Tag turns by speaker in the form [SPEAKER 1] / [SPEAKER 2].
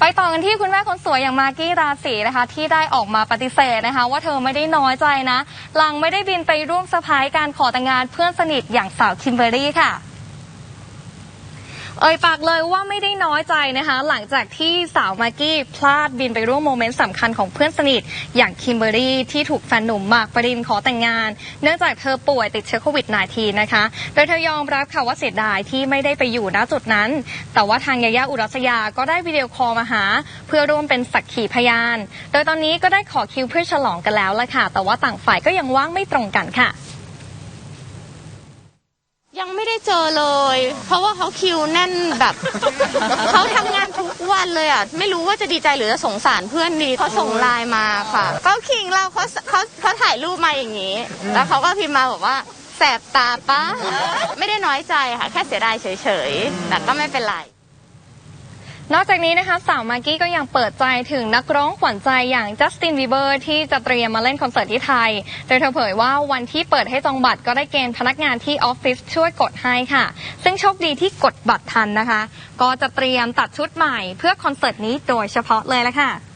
[SPEAKER 1] ไปต่อกันที่คุณแม่คนสวยอย่างมากกี้ราศีนะคะ ที่ได้ออกมาปฏิเสธนะคะ ว่าเธอไม่ได้น้อยใจนะหลังไม่ได้บินไปร่วมสะพายการขอแต่งงานเพื่อนสนิทอย่างสาวคิมเบอรี่ค่ะ เอ่ยปากเลยว่าไม่ได้น้อยใจนะคะ หลังจากที่สาวมากกี้พลาดบินไปร่วมโมเมนต์สำคัญของเพื่อนสนิท อย่างคิมเบอรี่ที่ถูกแฟนหนุ่มหมากปรินขอแต่งงาน เนื่องจากเธอป่วยติดเชื้อโควิด -19 นะคะ โดยเธอยอมรับค่ะว่าเสียดายที่ไม่ได้ไปอยู่ณจุดนั้น แต่ว่าทางยายาอุรัสยาก็ได้วิดีโอคอลมาหา เพื่อร่วมเป็นสักขีพยาน โดยตอนนี้ก็ได้ขอคิวเพื่อฉลองกันแล้วละค่ะ แต่ว่าต่างฝ่ายก็ยังว่างไม่ตรงกันค่ะ
[SPEAKER 2] ไม่ได้เจอเลย เพราะว่าเขาคิวแน่นแบบเขาทำงานทุกวันเลยอะไม่รู้ว่าจะดีใจหรือจะสงสารเพื่อนดีเขาส่งไลน์มาค่ะเขาคิงเราเขาเขาเขาถ่ายรูปมาอย่างนี้ แล้วเขาก็พิมพ์มาบอกว่าแสบตาปะไม่ได้น้อยใจค่ะ แค่เสียดายเฉยๆแต่ก็ไม่เป็นไร
[SPEAKER 1] นอกจากนี้นะคะสาวมากกี้ก็ยังเปิดใจถึงนักร้องขวัญใจอย่างจัสตินบีเบอร์ที่จะเตรียมมาเล่นคอนเสิร์ตที่ไทย โดยเธอเผยว่าวันที่เปิดให้จองบัตรก็ได้เกณฑ์พนักงานที่ออฟฟิศช่วยกดให้ค่ะ ซึ่งโชคดีที่กดบัตรทันนะคะ ก็จะเตรียมตัดชุดใหม่เพื่อคอนเสิร์ตนี้โดยเฉพาะเลยละค่ะ